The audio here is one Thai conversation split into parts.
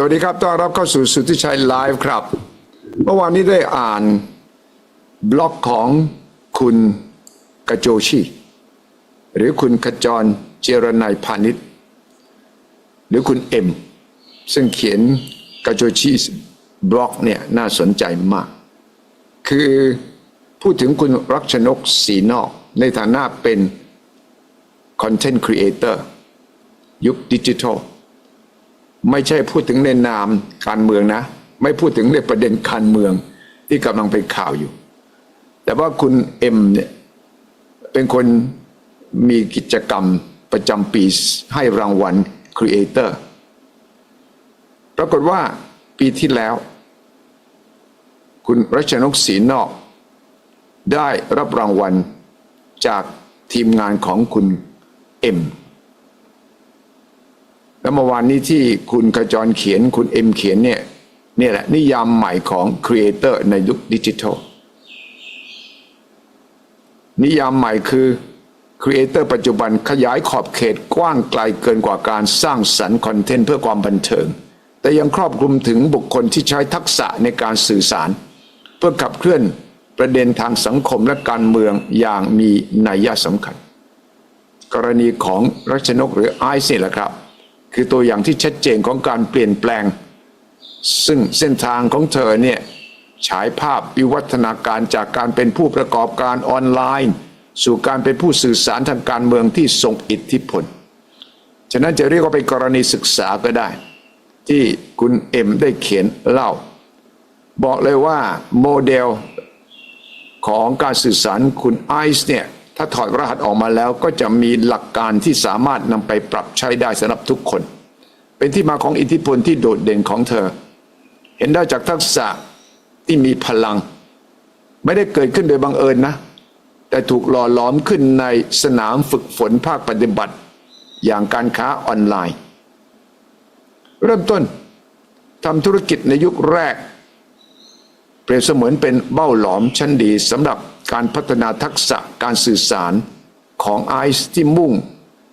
สวัสดีครับ ต้อนรับเข้าสู่สุทธิชัยไลฟ์ครับ เมื่อวานนี้ได้อ่านบล็อกของคุณกระโจชีหรือคุณขจรเจรนัยพาณิชย์ หรือคุณเอ็ม ซึ่งเขียนกระโจชีบล็อกเนี่ยน่าสนใจมาก คือพูดถึงคุณรักชนกสีนอก ในฐานะเป็นคอนเทนต์ครีเอเตอร์ยุคดิจิทัล ไม่ใช่พูดถึงในนามการเมืองนะ ไม่พูดถึงในประเด็นการเมืองที่กำลังเป็นข่าวอยู่ แต่ว่าคุณเอ็มเนี่ยเป็นคนมีกิจกรรมประจำปีให้รางวัลครีเอเตอร์ปรากฏว่าปีที่แล้ว คุณรัชนกศรีนอก ได้รับรางวัลจากทีมงานของคุณเอ็ม แล้วเมื่อวานนี้ที่คุณขจรเขียนคุณเอ็มเขียนเนี่ยเนี่ยแหละนิยามใหม่ของครีเอเตอร์ในยุคดิจิทัลนิยามใหม่คือครีเอเตอร์ปัจจุบันขยายขอบเขตกว้างไกลเกินกว่าการสร้างสรรค์คอนเทนต์เพื่อความบันเทิง แต่ยังครอบคลุมถึงบุคคลที่ใช้ทักษะในการสื่อสาร เพื่อขับเคลื่อนประเด็นทางสังคมและการเมืองอย่างมีนัยสำคัญ กรณีของรัชนกหรือไอซ์นี่แหละครับ คือตัวอย่างที่ชัดเจนของการเปลี่ยนแปลง ซึ่งเส้นทางของเธอเนี่ยฉายภาพวิวัฒนาการจากการเป็นผู้ประกอบการออนไลน์ สู่การเป็นผู้สื่อสารทางการเมืองที่ทรงอิทธิพล ฉะนั้นจะเรียกว่าเป็นกรณีศึกษาก็ได้ ที่คุณเอ็มได้เขียนเล่า บอกเลยว่าโมเดลของการสื่อสารคุณไอซ์เนี่ย ถ้าถอดรหัสออกมาแล้วก็จะมีหลักการที่สามารถนำไปปรับใช้ได้สำหรับทุกคน เป็นที่มาของอิทธิพลที่โดดเด่นของเธอ เห็นได้จากทักษะที่มีพลัง ไม่ได้เกิดขึ้นโดยบังเอิญนะ แต่ถูกหล่อหลอมขึ้นในสนามฝึกฝนภาคปฏิบัติ อย่างการค้าออนไลน์ เริ่มต้นทำธุรกิจในยุคแรก เปรียบเสมือนเป็นเบ้าหลอมชั้นดีสำหรับ การพัฒนาทักษะการสื่อสารของไอซ์ที่มุ่ง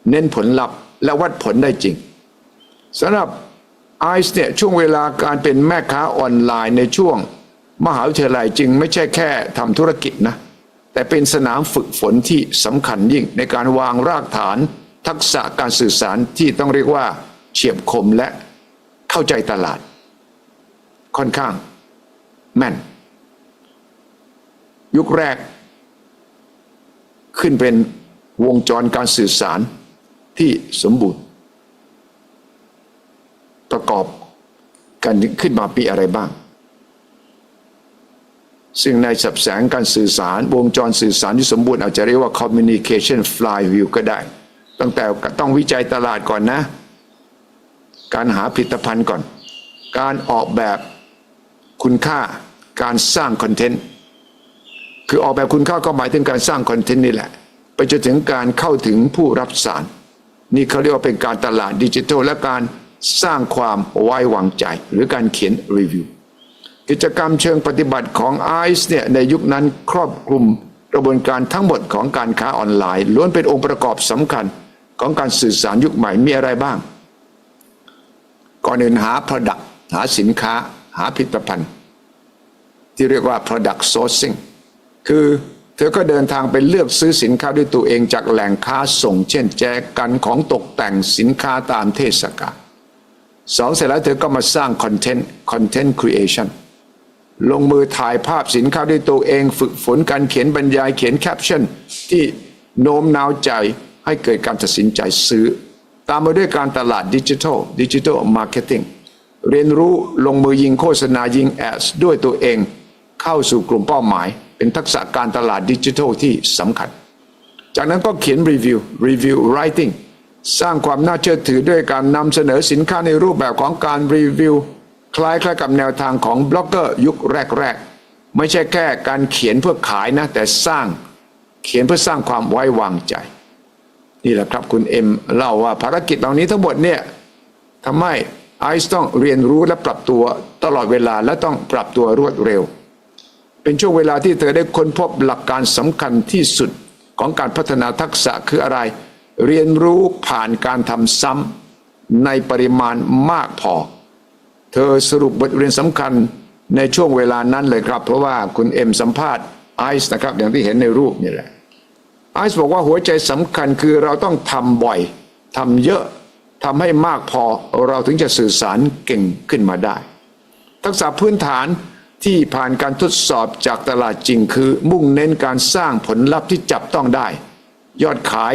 เน้นผลลัพธ์และวัดผลได้จริงสำหรับไอซ์เนี่ยช่วงเวลาการเป็นแม่ค้าออนไลน์ในช่วง มหาวิทยาลัยจึงไม่ใช่แค่ทำธุรกิจนะ แต่เป็นสนามฝึกฝนที่สำคัญยิ่งในการวางรากฐานทักษะการสื่อสารที่ต้องเรียกว่าเฉียบคมและเข้าใจตลาด ค่อนข้างแม่น ยุคแรก ขึ้นเป็นวงจรการสื่อสารที่สมบูรณ์ ประกอบกันขึ้นมาปีอะไรบ้าง ซึ่งในสับแสงการสื่อสาร วงจรสื่อสารที่สมบูรณ์อาจจะเรียกว่า communication flywheel ก็ได้ ตั้งแต่ต้องวิจัยตลาดก่อนนะ การหาผลิตภัณฑ์ก่อน การออกแบบคุณค่าการสร้างคอนเทนต์ คือออกแบบคุณค่าก็หมายถึงการสร้างคอนเทนต์นี่แหละ ไปจนถึงการเข้าถึงผู้รับสาร นี่เขาเรียกว่าเป็นการตลาดดิจิทัลและการสร้างความไว้วางใจ หรือการเขียนรีวิว กิจกรรมเชิงปฏิบัติของไอซ์เนี่ยในยุคนั้นครอบคลุมกระบวนการทั้งหมดของการค้าออนไลน์ ล้วนเป็นองค์ประกอบสำคัญของการสื่อสารยุคใหม่มีอะไรบ้าง ก่อนอื่นหา Product หาสินค้าหาผลิตภัณฑ์ ที่เรียกว่า product sourcing คือเธอก็เดินทางไปเลือกซื้อสินค้าด้วยตัวเองจากแหล่งค้าส่ง เช่นแจกันของตกแต่งสินค้าตามเทศกาลสองเสร็จแล้วเธอก็มาสร้างคอนเทนต์ content creation ลงมือถ่ายภาพสินค้าด้วยตัวเอง ฝึกฝนการเขียนบรรยายเขียนแคปชั่นที่โน้มน้าวใจให้เกิดการตัดสินใจซื้อ ตามมาด้วยการตลาดดิจิทัลดิจิทัลมาร์เก็ตติ้งเรียนรู้ลงมือยิงโฆษณายิงแอดด้วยตัวเอง เข้าสู่กลุ่มเป้าหมาย เป็นทักษะการตลาดดิจิทัลที่สำคัญ จากนั้นก็เขียนรีวิวรีวิวไรติงสร้างความน่าเชื่อถือด้วยการนำเสนอสินค้าในรูปแบบของการรีวิว คล้ายๆกับแนวทางของบล็อกเกอร์ยุคแรกๆ ไม่ใช่แค่การเขียนเพื่อขายนะ แต่สร้างเขียนเพื่อสร้างความไว้วางใจ นี่แหละครับคุณเอ็มเล่าว่าภารกิจเหล่านี้ทั้งหมดเนี่ยทำให้ไอซ์ต้องเรียนรู้และปรับตัวตลอดเวลาและต้องปรับตัวรวดเร็ว เป็นช่วงเวลาที่เธอได้ค้นพบหลักการสำคัญที่สุดของการพัฒนาทักษะคืออะไร เรียนรู้ผ่านการทำซ้ำในปริมาณมากพอ เธอสรุปบทเรียนสำคัญในช่วงเวลานั้นเลยครับ เพราะว่าคุณเอ็มสัมภาษณ์ไอซ์นะครับ อย่างที่เห็นในรูปนี่แหละไอซ์บอกว่าหัวใจสำคัญคือเราต้องทำบ่อยทำเยอะทำให้มากพอเราถึงจะสื่อสารเก่งขึ้นมาได้ ทักษะพื้นฐาน ที่ผ่านการทดสอบจากตลาดจริงคือ มุ่งเน้นการสร้างผลลัพธ์ที่จับต้องได้ ยอดขาย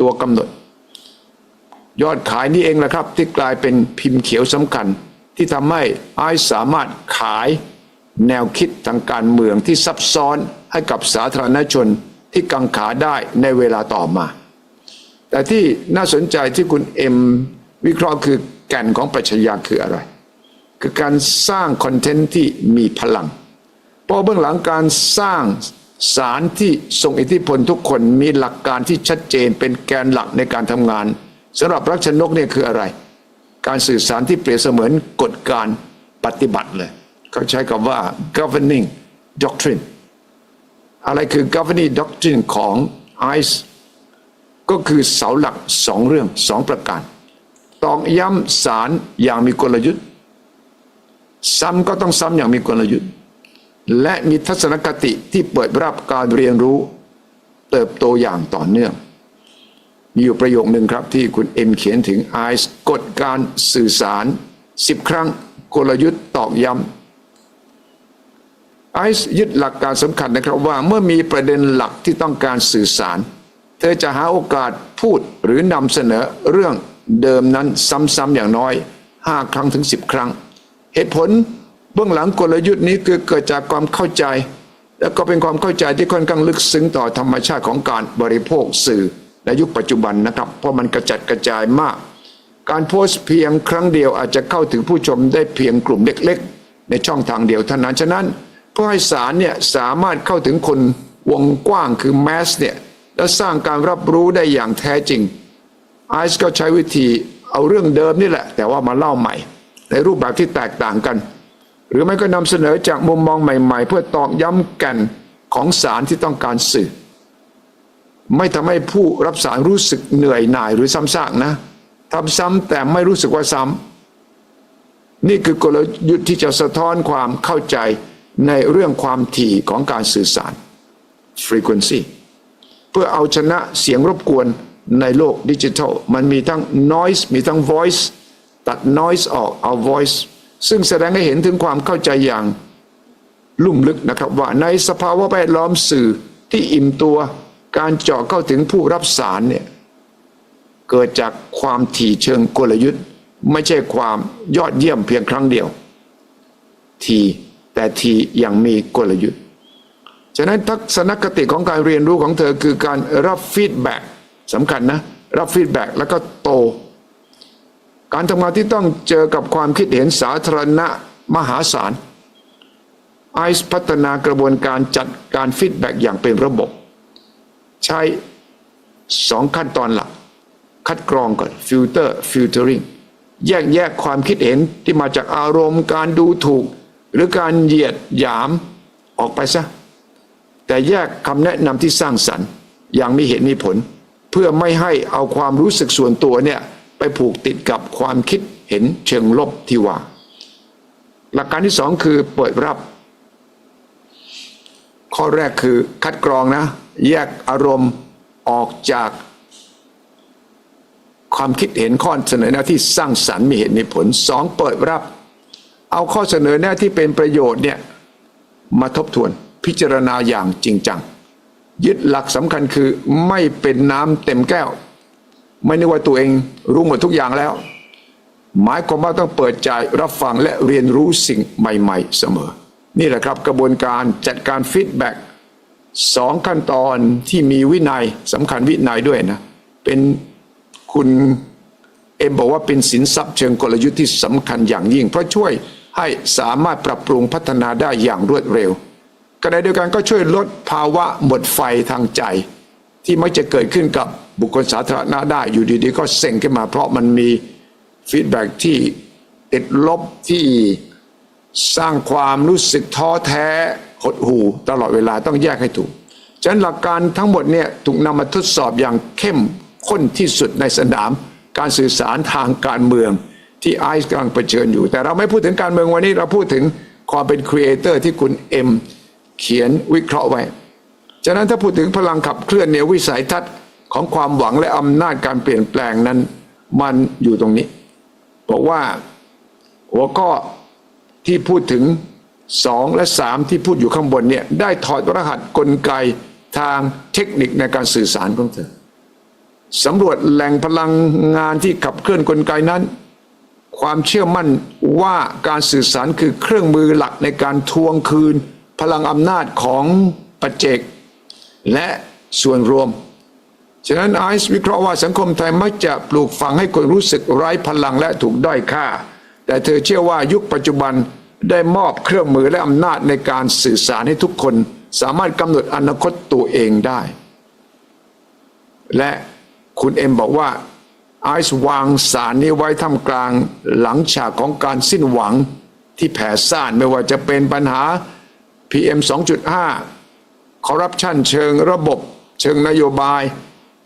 ตัวกำหนด ยอดขายนี่เองแหละครับ ที่กลายเป็นพิมพ์เขียวสำคัญ ที่ทำให้ไอสามารถขายแนวคิดทางการเมืองที่ซับซ้อนให้กับสาธารณชนที่กังขาได้ในเวลาต่อมา แต่ที่น่าสนใจที่คุณเอ็มวิเคราะห์คือแก่นของปรัชญาคืออะไร คือการสร้างคอนเทนต์ที่มีพลัง เพราะเบื้องหลังการสร้างสารที่ทรงอิทธิพลทุกคนมีหลักการที่ชัดเจนเป็นแกนหลักในการทำงานสำหรับรักชนกเนี่ยคืออะไร การสื่อสารที่เปรียบเสมือนกฎการปฏิบัติเลย เขาใช้คำว่า governing doctrine อะไรคือ governing doctrine ของ ICE ก็คือเสาหลักสองเรื่องสองประการตอกย้ำสารอย่างมีกลยุทธ์ ซ้ำก็ต้องซ้ำอย่างมีกลยุทธ์ และมีทัศนคติที่เปิดรับการเรียนรู้ เติบโตอย่างต่อเนื่อง มีอยู่ประโยคหนึ่งครับที่คุณเอ็มเขียนถึงไอซ์กฎการสื่อสารสิบครั้งกลยุทธ์ตอกย้ำไอซ์ยึดหลักการสำคัญนะครับว่าเมื่อมีประเด็นหลักที่ต้องการสื่อสาร เธอจะหาโอกาสพูดหรือนำเสนอเรื่องเดิมนั้นซ้ำๆอย่างน้อย 5 ครั้งถึง 10 ครั้ง เหตุผลเบื้องหลังกลยุทธ์นี้คือเกิดจากความเข้าใจ และก็เป็นความเข้าใจที่ค่อนข้างลึกซึ้งต่อธรรมชาติของการบริโภคสื่อในยุคปัจจุบันนะครับ เพราะมันกระจัดกระจายมาก การโพสต์เพียงครั้งเดียวอาจจะเข้าถึงผู้ชมได้เพียงกลุ่มเล็ก ๆ ในช่องทางเดียวเท่านั้นฉะนั้นเพื่อให้สารเนี่ยสามารถเข้าถึงคนวงกว้างคือแมสเนี่ยและสร้างการรับรู้ได้อย่างแท้จริงไอซ์ก็ใช้วิธีเอาเรื่องเดิมนี่แหละ แต่ว่ามาเล่าใหม่ ในรูปแบบที่แตกต่างกัน หรือไม่ก็นำเสนอจากมุมมองใหม่ ๆ เพื่อตอกย้ำแก่นของสารที่ต้องการสื่อ ไม่ทำให้ผู้รับสารรู้สึกเหนื่อยหน่ายหรือซ้ำซากนะทำซ้ำแต่ไม่รู้สึกว่าซ้ำนี่คือกลยุทธ์ที่จะสะท้อนความเข้าใจในเรื่องความถี่ของการสื่อสาร frequency เพื่อเอาชนะเสียงรบกวนในโลกดิจิทัล มันมีทั้ง noise มีทั้ง voice ตัด noise ออกเอา voice ซึ่งแสดงให้เห็นถึงความเข้าใจอย่างลุ่มลึกนะครับว่าในสภาวะแวดล้อมสื่อที่อิ่มตัวการเจาะเข้าถึงผู้รับสารเนี่ยเกิดจากความถี่เชิงกลยุทธ์ ไม่ใช่ความยอดเยี่ยมเพียงครั้งเดียว ทีแต่ทีอย่างมีกลยุทธ์ ฉะนั้นทัศนคติของการเรียนรู้ของเธอคือการรับฟีดแบ็กสำคัญนะ รับฟีดแบ็กแล้วก็โต การทำงานที่ต้องเจอกับความคิดเห็นสาธารณะมหาศาลไอซ์พัฒนากระบวนการจัดการฟีดแบ็กอย่างเป็นระบบ ใช้สองขั้นตอนหลัก คัดกรองก่อนฟิลเตอร์ฟิลเตอริงแยกแยกความคิดเห็นที่มาจากอารมณ์การดูถูก หรือการเหยียดหยามออกไปซะ แต่แยกคำแนะนำที่สร้างสรรค์ อย่างมีเหตุมีผล เพื่อไม่ให้เอาความรู้สึกส่วนตัวเนี่ย ไปผูกติดกับความคิดเห็นเชิงลบที่ว่า หลักการที่สองคือเปิดรับ ข้อแรกคือคัดกรองนะ แยกอารมณ์ออกจาก ความคิดเห็นข้อเสนอแนะที่สร้างสรรค์มีเหตุมีผลสองเปิดรับ เอาข้อเสนอแนะที่เป็นประโยชน์เนี่ยมาทบทวนพิจารณาอย่างจริงจัง ยึดหลักสำคัญคือไม่เป็นน้ำเต็มแก้ว ไม่นึกว่าตัวเองรู้หมดทุกอย่างแล้ว หมายความว่าต้องเปิดใจรับฟังและเรียนรู้สิ่งใหม่ ๆ เสมอ นี่แหละครับกระบวนการจัดการฟีดแบ็กสองขั้นตอนที่มีวินัยสำคัญวินัยด้วยนะ เป็นคุณเอ็มบอกว่าเป็นสินทรัพย์เชิงกลยุทธ์ที่สำคัญอย่างยิ่ง เพราะช่วยให้สามารถปรับปรุงพัฒนาได้อย่างรวดเร็วขณะเดียวกันก็ช่วยลดภาวะหมดไฟทางใจ ที่มักจะเกิดขึ้นกับบุคคลสาธารณะได้อยู่ดีๆ ก็เซ็งขึ้นมา เพราะมันมีฟีดแบ็กที่ติดลบที่สร้างความรู้สึกท้อแท้หดหู่ตลอดเวลาต้องแยกให้ถูก ฉะนั้นหลักการทั้งหมดเนี่ยถูกนำมาทดสอบอย่างเข้มข้นที่สุดในสนาม การสื่อสารทางการเมืองที่ไอซ์กำลังเผชิญอยู่ แต่เราไม่พูดถึงการเมืองวันนี้เราพูดถึงความเป็นครีเอเตอร์ที่คุณเอ็มเขียนวิเคราะห์ไว้ ฉะนั้นถ้าพูดถึงพลังขับเคลื่อนเนี่ยวิสัยทัศน์ ของความหวังและอำนาจการเปลี่ยนแปลงนั้น มันอยู่ตรงนี้ บอกว่าหัวข้อที่พูดถึงสองและสามที่พูดอยู่ข้างบนเนี่ยได้ถอดรหัสกลไกทางเทคนิคในการสื่อสารของเธอสำรวจแหล่งพลังงานที่ขับเคลื่อนกลไกนั้น ความเชื่อมั่นว่าการสื่อสารคือเครื่องมือหลักในการทวงคืน พลังอำนาจของปัจเจก และส่วนรวม ฉะนั้นไอซ์วิเคราะห์ว่าสังคมไทยมักจะปลูกฝังให้คนรู้สึกไร้พลังและถูกด้อยค่า แต่เธอเชื่อว่ายุคปัจจุบันได้มอบเครื่องมือและอำนาจในการสื่อสารให้ทุกคน สามารถกำหนดอนาคตตัวเองได้ และคุณเอ็มบอกว่าไอซ์วางสารนี้ไว้ท่ามกลางหลังฉากของการสิ้นหวังที่แผ่ซ่านไม่ว่าจะเป็นปัญหา PM 2.5คอร์รัปชันเชิงระบบ เชิงนโยบาย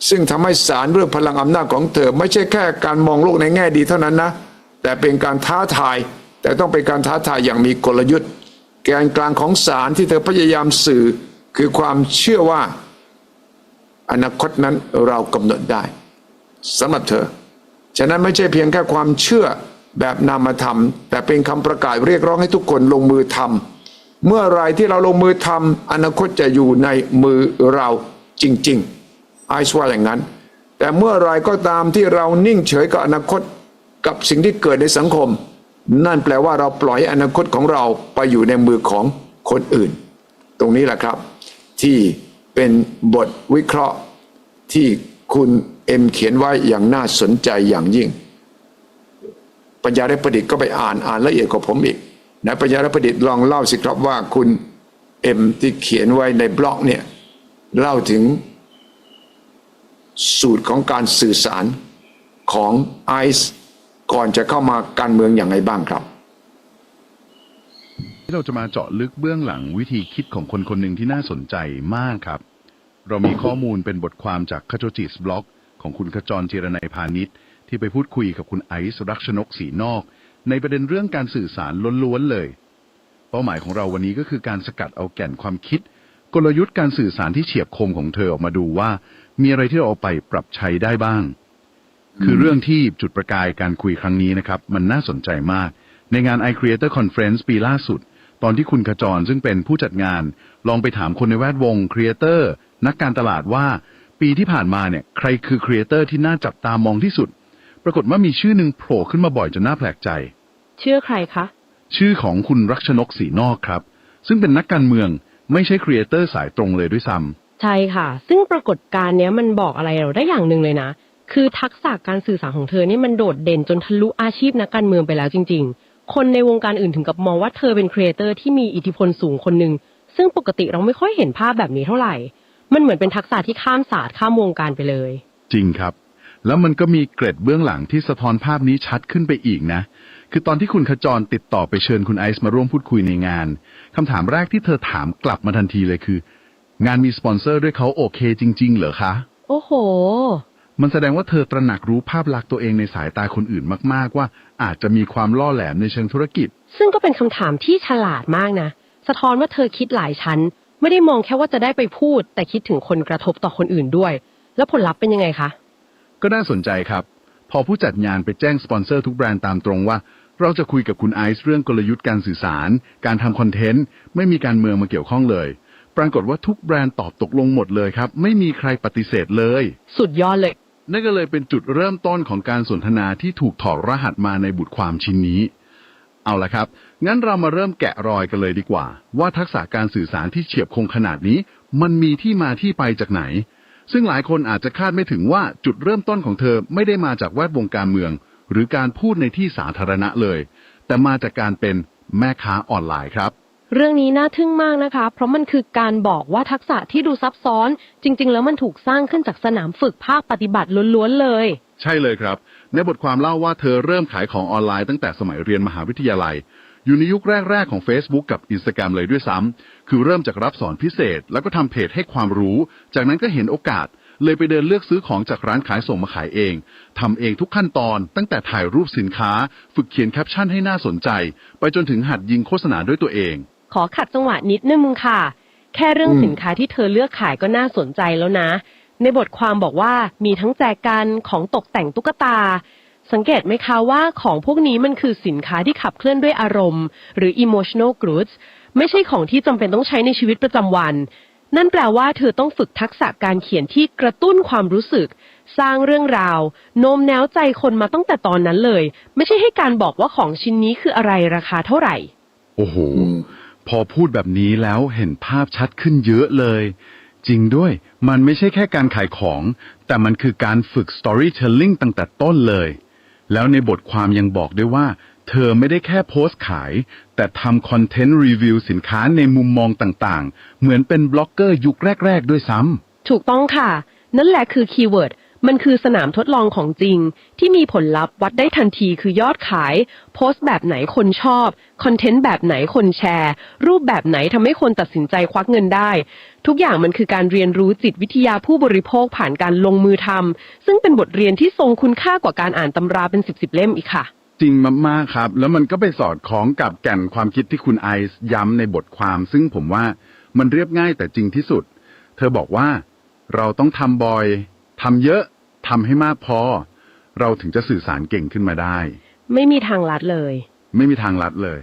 ซึ่งทำให้สารเรื่องพลังอำนาจของเธอ ไม่ใช่แค่การมองโลกในแง่ดีเท่านั้นนะ แต่เป็นการท้าทาย แต่ต้องเป็นการท้าทายอย่างมีกลยุทธ์ แกนกลางของสารที่เธอพยายามสื่อคือความเชื่อว่า อนาคตนั้นเรากำหนดได้สำหรับเธอ ฉะนั้นไม่ใช่เพียงแค่ความเชื่อแบบนามธรรม แต่เป็นคำประกาศเรียกร้องให้ทุกคนลงมือทำเมื่อไรที่เราลงมือทำอนาคตจะอยู่ในมือเราจริง ๆ ไอซ์ว่าอย่างนั้น แต่เมื่อไรก็ตามที่เรานิ่งเฉยกับอนาคตกับสิ่งที่เกิดในสังคม นั่นแปลว่าเราปล่อยอนาคตของเราไปอยู่ในมือของคนอื่น ตรงนี้แหละครับ ที่เป็นบทวิเคราะห์ที่คุณเอ็มเขียนไว้อย่างน่าสนใจอย่างยิ่ง ปัญญาได้ประดิษฐ์ก็ไปอ่านอ่านละเอียดกว่าผมอีกนะปัญญาได้ประดิษฐ์ลองเล่าสิครับว่าคุณเอ็มที่เขียนไว้ในบล็อกเนี่ยเล่าถึง สูตรของการสื่อสารของไอซ์ก่อนจะเข้ามาการเมืองอย่างไรบ้างครับ ที่เราจะมาเจาะลึกเบื้องหลังวิธีคิดของคนคนหนึ่งที่น่าสนใจมากครับ เรามีข้อมูลเป็นบทความจากคาโจจิสบล็อก ของคุณขจรเจรนัยพาณิชย์ที่ไปพูดคุยกับคุณไอซ์รักชนกสีนอก ในประเด็นเรื่องการสื่อสารล้วนๆเลย เป้าหมายของเราวันนี้ก็คือการสกัดเอาแก่นความคิด กลยุทธ์การสื่อสารที่เฉียบคมของเธอออกมาดูว่า มีอะไรที่เราเอาไปปรับใช้ได้บ้าง คือเรื่องที่จุดประกายการคุยครั้งนี้นะครับ มันน่าสนใจมาก ในงาน i Creator Conference ปีล่าสุด ตอนที่คุณขจรซึ่งเป็นผู้จัดงาน ลองไปถามคนในแวดวงครีเอเตอร์นักการตลาดว่า ปีที่ผ่านมาเนี่ย ใครคือครีเอเตอร์ที่น่าจับตามองที่สุด ปรากฏว่ามีชื่อหนึ่งโผล่ขึ้นมาบ่อยจนน่าแปลกใจ เชื่อใครคะ ชื่อของคุณรักชนกสีนอกครับ ซึ่งเป็นนักการเมืองไม่ใช่ครีเอเตอร์สายตรงเลยด้วยซ้ำ ใช่ค่ะ ซึ่งปรากฏการณ์เนี้ยมันบอกอะไรเราได้อย่างหนึ่งเลยนะ คือทักษะการสื่อสารของเธอนี่มันโดดเด่นจนทะลุอาชีพนักการเมืองไปแล้วจริง ๆ คนในวงการอื่นถึงกับมองว่าเธอเป็นครีเอเตอร์ที่มีอิทธิพลสูงคนหนึ่ง ซึ่งปกติเราไม่ค่อยเห็นภาพแบบนี้เท่าไหร่ มันเหมือนเป็นทักษะที่ข้ามศาสตร์ข้ามวงการไปเลย จริงครับ แล้วมันก็มีเกร็ดเบื้องหลังที่สะท้อนภาพนี้ชัดขึ้นไปอีกนะ คือตอนที่คุณขจรติดต่อไปเชิญคุณไอซ์มาร่วมพูดคุยในงานคำถามแรกที่เธอถามกลับมาทันทีเลยคือ งานมีสปอนเซอร์ด้วยเขาโอเคจริง ๆ เหรอคะ โอ้โห มันแสดงว่าเธอตระหนักรู้ภาพลักษณ์ตัวเองในสายตาคนอื่นมากๆ ว่าอาจจะมีความล่อแหลมในเชิงธุรกิจ ซึ่งก็เป็นคำถามที่ฉลาดมากนะ สะท้อนว่าเธอคิดหลายชั้น ไม่ได้มองแค่ว่าจะได้ไปพูด แต่คิดถึงคนกระทบต่อคนอื่นด้วย แล้วผลลัพธ์เป็นยังไงคะ ก็น่าสนใจครับ พอผู้จัดงานไปแจ้งสปอนเซอร์ทุกแบรนด์ตามตรงว่า เราจะคุยกับคุณไอซ์เรื่องกลยุทธ์การสื่อสาร การทำคอนเทนต์ไม่มีการเมืองมาเกี่ยวข้องเลย ปรากฏว่าทุกแบรนด์ตอบตกลงหมดเลยครับ ไม่มีใครปฏิเสธเลย สุดยอดเลย นั่นก็เลยเป็นจุดเริ่มต้นของการสนทนาที่ถูกถอดรหัสมาในบทความชิ้นนี้ เอาละครับ งั้นเรามาเริ่มแกะรอยกันเลยดีกว่า ว่าทักษะการสื่อสารที่เฉียบคมขนาดนี้ มันมีที่มาที่ไปจากไหน ซึ่งหลายคนอาจจะคาดไม่ถึงว่าจุดเริ่มต้นของเธอไม่ได้มาจากแวดวงการเมือง หรือการพูดในที่สาธารณะเลย แต่มาจากการเป็นแม่ค้าออนไลน์ครับ เรื่องนี้น่าทึ่งมากนะคะ เพราะมันคือการบอกว่าทักษะที่ดูซับซ้อน จริง ๆ แล้วมันถูกสร้างขึ้นจากสนามฝึกภาคปฏิบัติล้วนๆเลย ใช่เลยครับ ในบทความเล่าว่าเธอเริ่มขายของออนไลน์ตั้งแต่สมัยเรียนมหาวิทยาลัย อยู่ในยุคแรก ๆ ของ Facebook กับ Instagram เลยด้วยซ้ำคือเริ่มจากรับสอนพิเศษ แล้วก็ทำเพจให้ความรู้ จากนั้นก็เห็นโอกาส เลยไปเดินเลือกซื้อของจากร้านขายส่งมาขายเองทำเองทุกขั้นตอน ตั้งแต่ถ่ายรูปสินค้า ฝึกเขียนแคปชั่นให้น่าสนใจ ไปจนถึงหัดยิงโฆษณาด้วยตัวเอง ขอขัดจังหวะนิดนึงค่ะ แค่เรื่องอืม สินค้าที่เธอเลือกขายก็น่าสนใจแล้วนะ ในบทความบอกว่ามีทั้งแจกันของตกแต่งตุ๊กตา สังเกตไหมคะว่าของพวกนี้มันคือสินค้าที่ขับเคลื่อนด้วยอารมณ์ หรือ emotional goods ไม่ใช่ของที่จำเป็นต้องใช้ในชีวิตประจำวัน นั่นแปลว่าเธอต้องฝึกทักษะการเขียนที่กระตุ้นความรู้สึก สร้างเรื่องราว โน้มน้าวใจคนมาตั้งแต่ตอนนั้นเลย ไม่ใช่ให้การบอกว่าของชิ้นนี้คืออะไรราคาเท่าไหร่ โอ้โห อืม พอพูดแบบนี้แล้วเห็นภาพชัดขึ้นเยอะเลย จริงด้วย มันไม่ใช่แค่การขายของ แต่มันคือการฝึก storytelling ตั้งแต่ต้นเลย แล้วในบทความยังบอกด้วยว่า เธอไม่ได้แค่โพสต์ขาย แต่ทำคอนเทนต์รีวิวสินค้าในมุมมองต่างๆ เหมือนเป็นบล็อกเกอร์ยุคแรก ๆ ด้วยซ้ำถูกต้องค่ะ นั่นแหละคือคีย์เวิร์ด มันคือสนามทดลองของจริง ที่มีผลลัพธ์วัดได้ทันทีคือยอดขาย โพสต์แบบไหนคนชอบ คอนเทนต์แบบไหนคนแชร์ รูปแบบไหนทำให้คนตัดสินใจควักเงินได้ ทุกอย่างมันคือการเรียนรู้จิตวิทยาผู้บริโภคผ่านการลงมือทำซึ่งเป็นบทเรียนที่ทรงคุณค่ากว่าการอ่านตำราเป็นสิบสิบเล่มอีกค่ะ จริงมาก ๆ ครับ แล้วมันก็ไปสอดคล้องกับแก่นความคิดที่คุณไอซ์ย้ำในบทความ ซึ่งผมว่ามันเรียบง่ายแต่จริงที่สุด เธอบอกว่า เราต้องทำบ่อยทำเยอะ ทำให้มากพอ เราถึงจะสื่อสารเก่งขึ้นมาได้ ไม่มีทางลัดเลย ไม่มีทางลัดเลย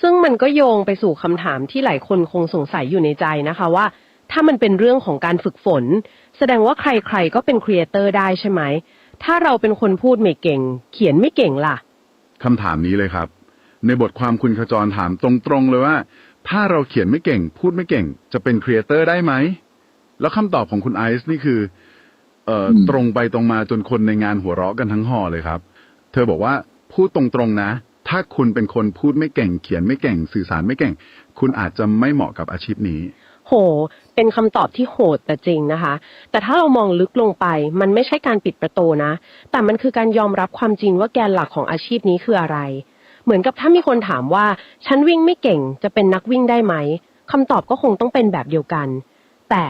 ซึ่งมันก็โยงไปสู่คำถามที่หลายคนคงสงสัยอยู่ในใจนะคะว่า ถ้ามันเป็นเรื่องของการฝึกฝน แสดงว่าใครๆก็เป็นครีเอเตอร์ได้ใช่ไหม ถ้าเราเป็นคนพูดไม่เก่ง เขียนไม่เก่งล่ะคำถามนี้เลยครับ ในบทความคุณขจรถามตรงๆเลยว่า ถ้าเราเขียนไม่เก่ง พูดไม่เก่ง จะเป็นครีเอเตอร์ได้ไหมแล้วคำตอบของคุณไอซ์นี่คือ เอ่ออม ตรงไปตรงมาจนคนในงานหัวเราะกันทั้งหอเลยครับ เธอบอกว่าพูดตรงๆนะ ถ้าคุณเป็นคนพูดไม่เก่งเขียนไม่เก่งสื่อสารไม่เก่ง คุณอาจจะไม่เหมาะกับอาชีพนี้ โห เป็นคำตอบที่โหดแต่จริงนะคะ แต่ถ้าเรามองลึกลงไป มันไม่ใช่การปิดประตูนะ แต่มันคือการยอมรับความจริงว่าแกนหลักของอาชีพนี้คืออะไร เหมือนกับถ้ามีคนถามว่า ฉันวิ่งไม่เก่งจะเป็นนักวิ่งได้ไหมคำตอบก็คงต้องเป็นแบบเดียวกัน แต่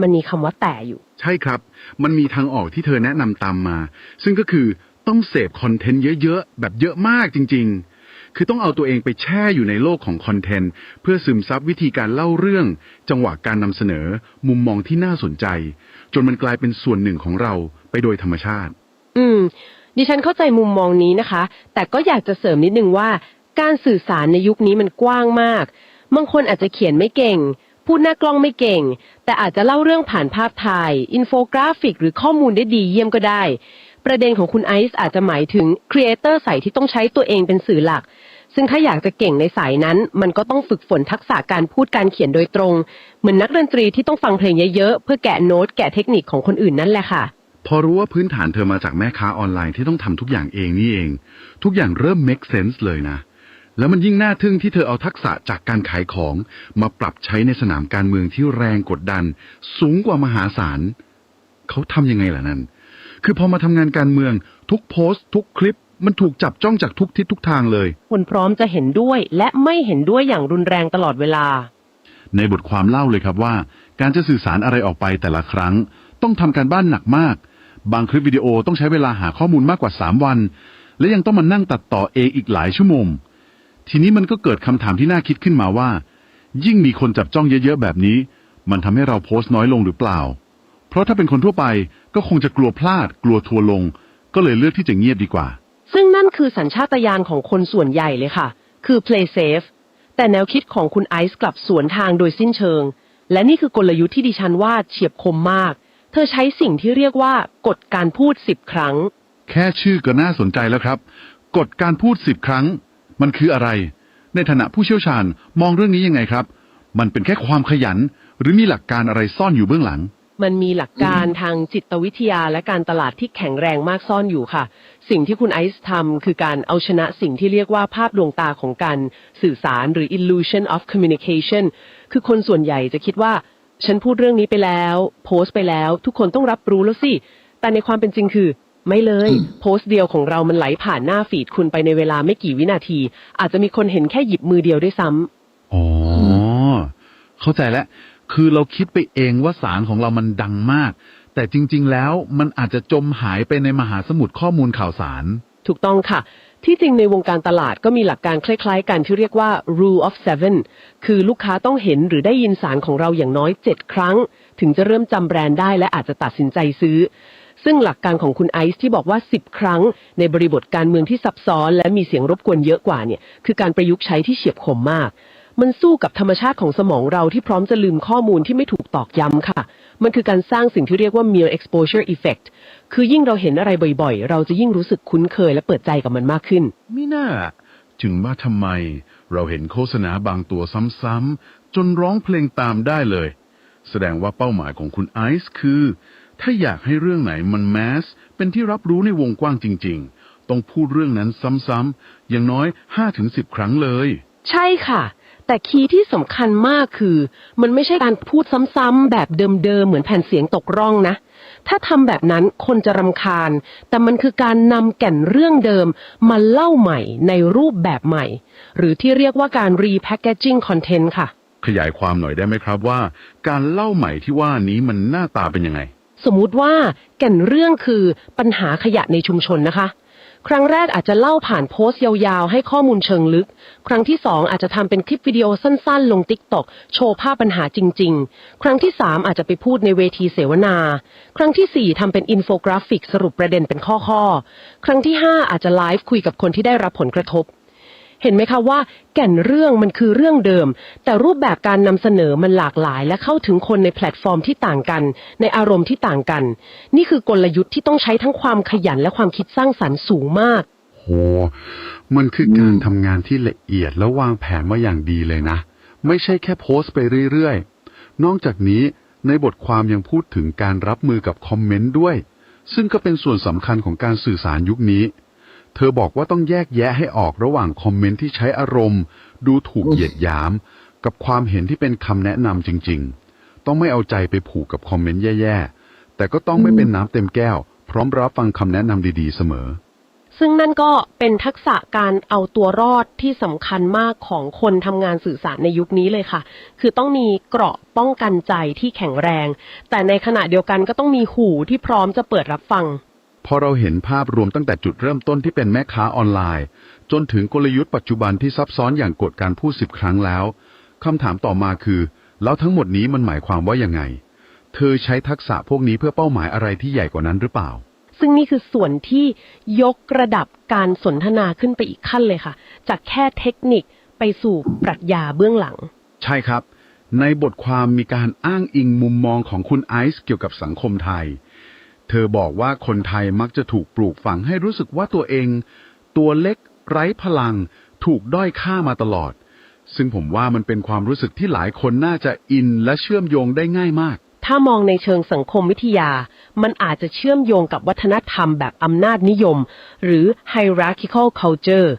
มันมีคำว่าแต่อยู่ ใช่ครับ มันมีทางออกที่เธอแนะนำตามมา ซึ่งก็คือต้องเสพคอนเทนต์เยอะๆ แบบเยอะมากจริง ๆ คือต้องเอาตัวเองไปแช่อยู่ในโลกของคอนเทนต์ เพื่อซึมซับวิธีการเล่าเรื่อง จังหวะการนำเสนอ มุมมองที่น่าสนใจ จนมันกลายเป็นส่วนหนึ่งของเราไปโดยธรรมชาติ อืม ดิฉันเข้าใจมุมมองนี้นะคะ แต่ก็อยากจะเสริมนิดนึงว่า การสื่อสารในยุคนี้มันกว้างมาก บางคนอาจจะเขียนไม่เก่ง พูดหน้ากล้องไม่เก่ง แต่อาจจะเล่าเรื่องผ่านภาพถ่าย อินโฟกราฟิก หรือข้อมูลได้ดีเยี่ยมก็ได้ ประเด็นของคุณไอซ์อาจจะหมายถึงครีเอเตอร์สายที่ต้องใช้ตัวเองเป็นสื่อหลัก ซึ่งถ้าอยากจะเก่งในสายนั้น มันก็ต้องฝึกฝนทักษะการพูดการเขียนโดยตรง เหมือนนักดนตรีที่ต้องฟังเพลงเยอะๆเพื่อแกะโน้ตแกะเทคนิคของคนอื่นนั่นแหละค่ะ พอรู้ว่าพื้นฐานเธอมาจากแม่ค้าออนไลน์ที่ต้องทำทุกอย่างเองนี่เอง ทุกอย่างเริ่ม make sense เลยนะ แล้วมันยิ่งน่าทึ่งที่เธอเอาทักษะจากการขายของ มาปรับใช้ในสนามการเมืองที่แรงกดดัน สูงกว่ามหาศาลเขาทำยังไงล่ะนั่นคือพอมาทำงานการเมือง ทุกโพสต์ ทุกคลิป มันถูกจับจ้องจากทุกทิศทุกทางเลย คนพร้อมจะเห็นด้วยและไม่เห็นด้วยอย่างรุนแรงตลอดเวลา ในบทความเล่าเลยครับว่า การจะสื่อสารอะไรออกไปแต่ละครั้ง ต้องทำการบ้านหนักมาก บางคลิปวิดีโอต้องใช้เวลาหาข้อมูลมากกว่า 3 วัน และยังต้องมานั่งตัดต่อเองอีกหลายชั่วโมง ทีนี้มันก็เกิดคำถามที่น่าคิดขึ้นมาว่า ยิ่งมีคนจับจ้องเยอะๆแบบนี้ มันทำให้เราโพสต์น้อยลงหรือเปล่า เพราะถ้าเป็นคนทั่วไปก็คงจะกลัวพลาด กลัวทัวร์ลง ก็เลยเลือกที่จะเงียบดีกว่า ซึ่งนั่นคือสัญชาตญาณของคนส่วนใหญ่เลยค่ะ คือ play safe แต่แนวคิดของคุณไอซ์กลับสวนทางโดยสิ้นเชิง และนี่คือกลยุทธ์ที่ดิฉันว่าเฉียบคมมาก เธอใช้สิ่งที่เรียกว่ากฎการพูดสิบครั้ง แค่ชื่อก็น่าสนใจแล้วครับ กฎการพูดสิบครั้ง มันคืออะไร ในฐานะผู้เชี่ยวชาญมองเรื่องนี้ยังไงครับ มันเป็นแค่ความขยัน หรือมีหลักการอะไรซ่อนอยู่เบื้องหลัง มันมีหลักการทางจิตวิทยาและการตลาดที่แข็งแรงมากซ่อนอยู่ค่ะ สิ่งที่คุณไอซ์ทำคือการเอาชนะสิ่งที่เรียกว่าภาพลวงตาของการสื่อสารหรือ illusion of communication คือคนส่วนใหญ่จะคิดว่า ฉันพูดเรื่องนี้ไปแล้ว โพสต์ไปแล้ว ทุกคนต้องรับรู้แล้วสิ แต่ในความเป็นจริงคือ ไม่เลย โพสต์เดียวของเรามันไหลผ่านหน้าฟีดคุณไปในเวลาไม่กี่วินาที อาจจะมีคนเห็นแค่หยิบมือเดียวด้วยซ้ำ อ๋อ เข้าใจแล้ว คือเราคิดไปเองว่าสารของเรามันดังมากแต่แต่จริง ๆ แล้วมันอาจจะจมหายไปในมหาสมุทรข้อมูลข่าวสาร ถูกต้องค่ะ ที่จริงในวงการตลาดก็มีหลักการคล้ายๆ กันที่เรียกว่า rule of seven คือลูกค้าต้องเห็นหรือได้ยินสารของเราอย่างน้อย 7 ครั้ง ถึงจะเริ่มจำแบรนด์ได้และอาจจะตัดสินใจซื้อ ซึ่งหลักการของคุณไอซ์ที่บอกว่า 10 ครั้ง ในบริบทการเมืองที่ซับซ้อน และมีเสียงรบกวนเยอะกว่าเนี่ยคือการประยุกต์ใช้ที่เฉียบคมมาก มันสู้กับธรรมชาติของสมองเราที่พร้อมจะลืมข้อมูลที่ไม่ถูกตอกย้ำค่ะ มันคือการสร้างสิ่งที่เรียกว่า mere exposure effect คือยิ่งเราเห็นอะไรบ่อยๆ เราจะยิ่งรู้สึกคุ้นเคยและเปิดใจกับมันมากขึ้น ไม่น่าจึงว่าทำไม เราเห็นโฆษณาบางตัวซ้ำๆจนร้องเพลงตามได้เลย แสดงว่าเป้าหมายของคุณไอซ์คือ ถ้าอยากให้เรื่องไหนมันแมสเป็นที่รับรู้ในวงกว้างจริง ๆ ต้องพูดเรื่องนั้นซ้ำๆอย่างน้อย 5-10 ครั้งเลย ใช่ค่ะ แต่คีย์ที่สำคัญมากคือ มันไม่ใช่การพูดซ้ำๆแบบเดิมๆเหมือนแผ่นเสียงตกร่องนะ ถ้าทำแบบนั้นคนจะรำคาญ แต่มันคือการนำแก่นเรื่องเดิมมาเล่าใหม่ในรูปแบบใหม่ หรือที่เรียกว่าการ repackaging content ค่ะ ขยายความหน่อยได้ไหมครับว่า การเล่าใหม่ที่ว่านี้มันหน้าตาเป็นยังไง สมมุติว่าแก่นเรื่องคือปัญหาขยะในชุมชนนะคะ ครั้งแรกอาจจะเล่าผ่านโพสต์ยาวๆ ให้ข้อมูลเชิงลึก ครั้งที่สองอาจจะทำเป็นคลิปวิดีโอสั้นๆ ลงติ๊กต็อกโชว์ภาพปัญหาจริง ๆ ครั้งที่สามอาจจะไปพูดในเวทีเสวนา ครั้งที่สี่ทำเป็นอินโฟกราฟิกสรุปประเด็นเป็นข้อๆ ครั้งที่ห้าอาจจะไลฟ์คุยกับคนที่ได้รับผลกระทบ เห็นไหมคะว่าแก่นเรื่องมันคือเรื่องเดิม แต่รูปแบบการนำเสนอมันหลากหลาย และเข้าถึงคนในแพลตฟอร์มที่ต่างกัน ในอารมณ์ที่ต่างกัน นี่คือกลยุทธ์ที่ต้องใช้ทั้งความขยันและความคิดสร้างสรรค์สูงมาก โห มันคือการทำงานที่ละเอียดและวางแผนมาอย่างดีเลยนะ ไม่ใช่แค่โพสต์ไปเรื่อยๆ นอกจากนี้ในบทความยังพูดถึงการรับมือกับคอมเมนต์ด้วย ซึ่งก็เป็นส่วนสำคัญของการสื่อสารยุคนี้ เธอบอกว่าต้องแยกแยะให้ออกระหว่างคอมเมนต์ที่ใช้อารมณ์ ดูถูกเหยียดหยาม กับความเห็นที่เป็นคำแนะนำจริง ๆ ต้องไม่เอาใจไปผูกกับคอมเมนต์แย่ๆ แต่ก็ต้องไม่เป็นน้ำเต็มแก้ว พร้อมรับฟังคำแนะนำดีๆเสมอ ซึ่งนั่นก็เป็นทักษะการเอาตัวรอดที่สำคัญมากของคนทำงานสื่อสารในยุคนี้เลยค่ะ คือต้องมีเกราะป้องกันใจที่แข็งแรง แต่ในขณะเดียวกันก็ต้องมีหูที่พร้อมจะเปิดรับฟัง พอเราเห็นภาพรวมตั้งแต่จุดเริ่มต้นที่เป็นแม่ค้าออนไลน์ จนถึงกลยุทธ์ปัจจุบันที่ซับซ้อนอย่างกฎการพูดสิบครั้งแล้วคำถามต่อมาคือ แล้วทั้งหมดนี้มันหมายความว่ายังไง เธอใช้ทักษะพวกนี้เพื่อเป้าหมายอะไรที่ใหญ่กว่านั้นหรือเปล่า ซึ่งนี่คือส่วนที่ยกระดับการสนทนาขึ้นไปอีกขั้นเลยค่ะ จากแค่เทคนิคไปสู่ปรัชญาเบื้องหลัง ใช่ครับ ในบทความมีการอ้างอิงมุมมองของคุณไอซ์เกี่ยวกับสังคมไทย เธอบอกว่าคนไทยมักจะถูกปลูกฝังให้รู้สึกว่าตัวเอง ตัวเล็กไร้พลัง ถูกด้อยค่ามาตลอด ซึ่งผมว่ามันเป็นความรู้สึกที่หลายคนน่าจะอินและเชื่อมโยงได้ง่ายมาก ถ้ามองในเชิงสังคมวิทยา มันอาจจะเชื่อมโยงกับวัฒนธรรมแบบอำนาจนิยม หรือ hierarchical culture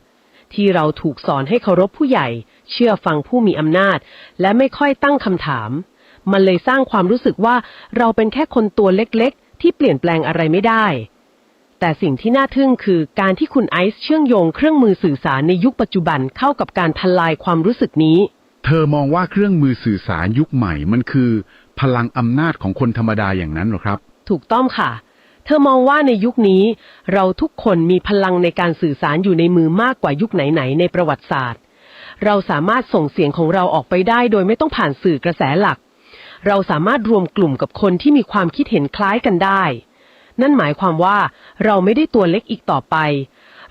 ที่เราถูกสอนให้เคารพผู้ใหญ่ เชื่อฟังผู้มีอำนาจ และไม่ค่อยตั้งคำถาม มันเลยสร้างความรู้สึกว่าเราเป็นแค่คนตัวเล็ก ที่เปลี่ยนแปลงอะไรไม่ได้ แต่สิ่งที่น่าทึ่งคือการที่คุณไอซ์เชื่อมโยงเครื่องมือสื่อสารในยุคปัจจุบันเข้ากับการทลายความรู้สึกนี้ เธอมองว่าเครื่องมือสื่อสารยุคใหม่มันคือ พลังอำนาจของคนธรรมดาอย่างนั้นเหรอครับ ถูกต้องค่ะ เธอมองว่าในยุคนี้ เราทุกคนมีพลังในการสื่อสารอยู่ในมือมากกว่ายุคไหนๆในประวัติศาสตร์ เราสามารถส่งเสียงของเราออกไปได้ โดยไม่ต้องผ่านสื่อกระแสหลัก เราสามารถรวมกลุ่มกับคนที่มีความคิดเห็นคล้ายกันได้ นั่นหมายความว่าเราไม่ได้ตัวเล็กอีกต่อไป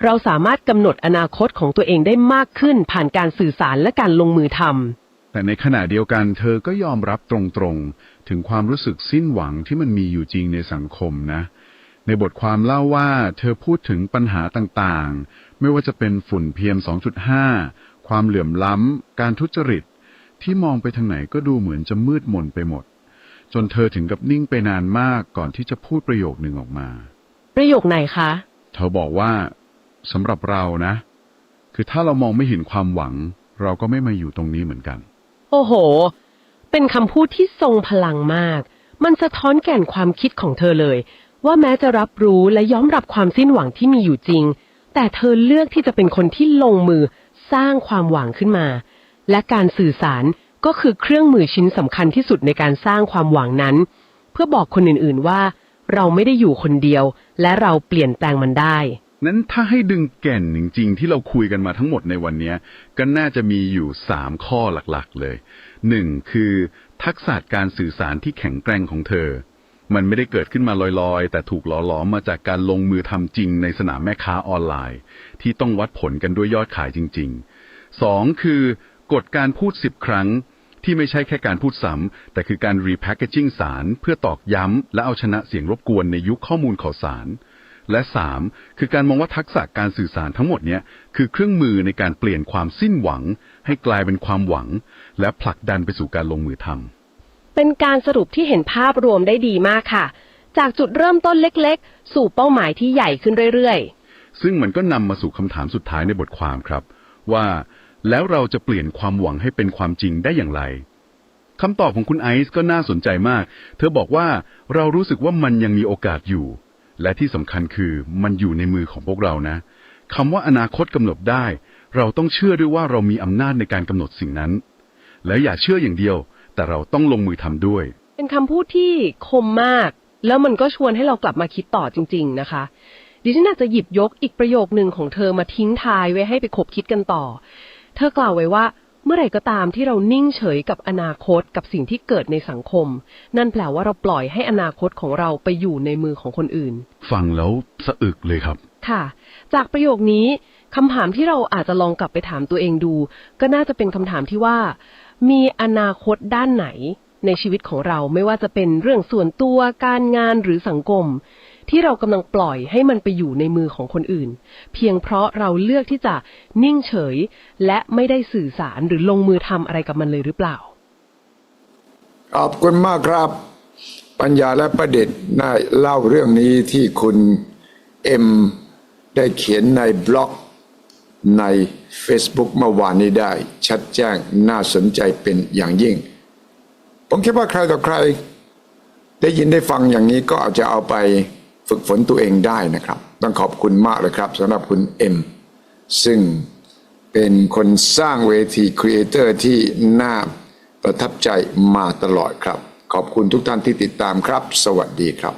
เราสามารถกำหนดอนาคตของตัวเองได้มากขึ้นผ่านการสื่อสารและการลงมือทำแต่ในขณะเดียวกันเธอก็ยอมรับตรงๆ ถึงความรู้สึกสิ้นหวังที่มันมีอยู่จริงในสังคมนะในบทความเล่าว่าเธอพูดถึงปัญหาต่างๆ ไม่ว่าจะเป็นฝุ่น PM 2.5 ความเหลื่อมล้ำ การทุจริต ที่มองไปทางไหนก็ดูเหมือนจะมืดมนไปหมด จนเธอถึงกับนิ่งไปนานมากก่อนที่จะพูดประโยคหนึ่งออกมา ประโยคไหนคะ เธอบอกว่าสำหรับเรานะ คือถ้าเรามองไม่เห็นความหวัง เราก็ไม่มาอยู่ตรงนี้เหมือนกัน โอ้โห เป็นคำพูดที่ทรงพลังมาก มันสะท้อนแก่นความคิดของเธอเลย ว่าแม้จะรับรู้และยอมรับความสิ้นหวังที่มีอยู่จริง แต่เธอเลือกที่จะเป็นคนที่ลงมือสร้างความหวังขึ้นมา และการสื่อสารก็คือเครื่องมือชิ้นสำคัญที่สุดในการสร้างความหวังนั้น เพื่อบอกคนอื่นๆว่า เราไม่ได้อยู่คนเดียว และเราเปลี่ยนแปลงมันได้ นั้นถ้าให้ดึงแก่นจริง ๆ ที่เราคุยกันมาทั้งหมดในวันนี้ก็น่าจะมีอยู่สามข้อหลักๆเลยหนึ่งคือ ทักษะการสื่อสารที่แข็งแกร่งของเธอ มันไม่ได้เกิดขึ้นมาลอยๆ แต่ถูกหล่อหลอมมาจากการลงมือทำจริงในสนามแม่ค้าออนไลน์ ที่ต้องวัดผลกันด้วยยอดขายจริง ๆสองคือ กฎการพูดสิบครั้ง ที่ไม่ใช่แค่การพูดซ้ำแต่คือการ repackaging สารเพื่อตอกย้ำ และเอาชนะเสียงรบกวนในยุคข้อมูลข่าวสาร และสามคือการมองว่าทักษะการสื่อสารทั้งหมดเนี้ยคือเครื่องมือในการเปลี่ยนความสิ้นหวัง ให้กลายเป็นความหวัง และผลักดันไปสู่การลงมือทำ เป็นการสรุปที่เห็นภาพรวมได้ดีมากค่ะ จากจุดเริ่มต้นเล็กๆ สู่เป้าหมายที่ใหญ่ขึ้นเรื่อยๆซึ่งมันก็นำมาสู่คำถามสุดท้ายในบทความครับ ว่า แล้วเราจะเปลี่ยนความหวังให้เป็นความจริงได้อย่างไรคำตอบของคุณไอซ์ก็น่าสนใจมาก เธอบอกว่าเรารู้สึกว่ามันยังมีโอกาสอยู่ และที่สำคัญคือมันอยู่ในมือของพวกเรานะคำว่าอนาคตกำหนดได้ เราต้องเชื่อด้วยว่าเรามีอำนาจในการกำหนดสิ่งนั้น แล้วอย่าเชื่ออย่างเดียว แต่เราต้องลงมือทำด้วย เป็นคำพูดที่คมมาก แล้วมันก็ชวนให้เรากลับมาคิดต่อจริง ๆ นะคะดิฉันอาจจะหยิบยกอีกประโยคหนึ่งของเธอมาทิ้งท้ายไว้ให้ไปคบคิดกันต่อ เธอกล่าวไว้ว่าเมื่อไหร่ก็ตามที่เรานิ่งเฉยกับอนาคตกับสิ่งที่เกิดในสังคม นั่นแปลว่าเราปล่อยให้อนาคตของเราไปอยู่ในมือของคนอื่น ฟังแล้วสะอึกเลยครับ ค่ะ จากประโยคนี้คำถามที่เราอาจจะลองกลับไปถามตัวเองดู ก็น่าจะเป็นคำถามที่ว่า มีอนาคตด้านไหนในชีวิตของเราไม่ว่าจะเป็นเรื่องส่วนตัวการงานหรือสังคม ที่เรากำลังปล่อยให้มันไปอยู่ในมือของคนอื่น เพียงเพราะเราเลือกที่จะนิ่งเฉย และไม่ได้สื่อสารหรือลงมือทำอะไรกับมันเลยหรือเปล่า ขอบคุณมากครับ ปัญญาและประเด็จได้เล่าเรื่องนี้ที่คุณเอ็มได้เขียนในบล็อกใน Facebook เมื่อวานนี้ได้ ชัดแจ้งน่าสนใจเป็นอย่างยิ่ง ผมคิดว่าใครต่อใคร ได้ยินได้ฟังอย่างนี้ก็อาจจะเอาไป ฝึกฝนตัวเองได้นะครับ ต้องขอบคุณมากเลยครับสำหรับคุณเอ็มซึ่งเป็นคนสร้างเวทีครีเอเตอร์ที่น่าประทับใจมาตลอดครับ ขอบคุณทุกท่านที่ติดตามครับ สวัสดีครับ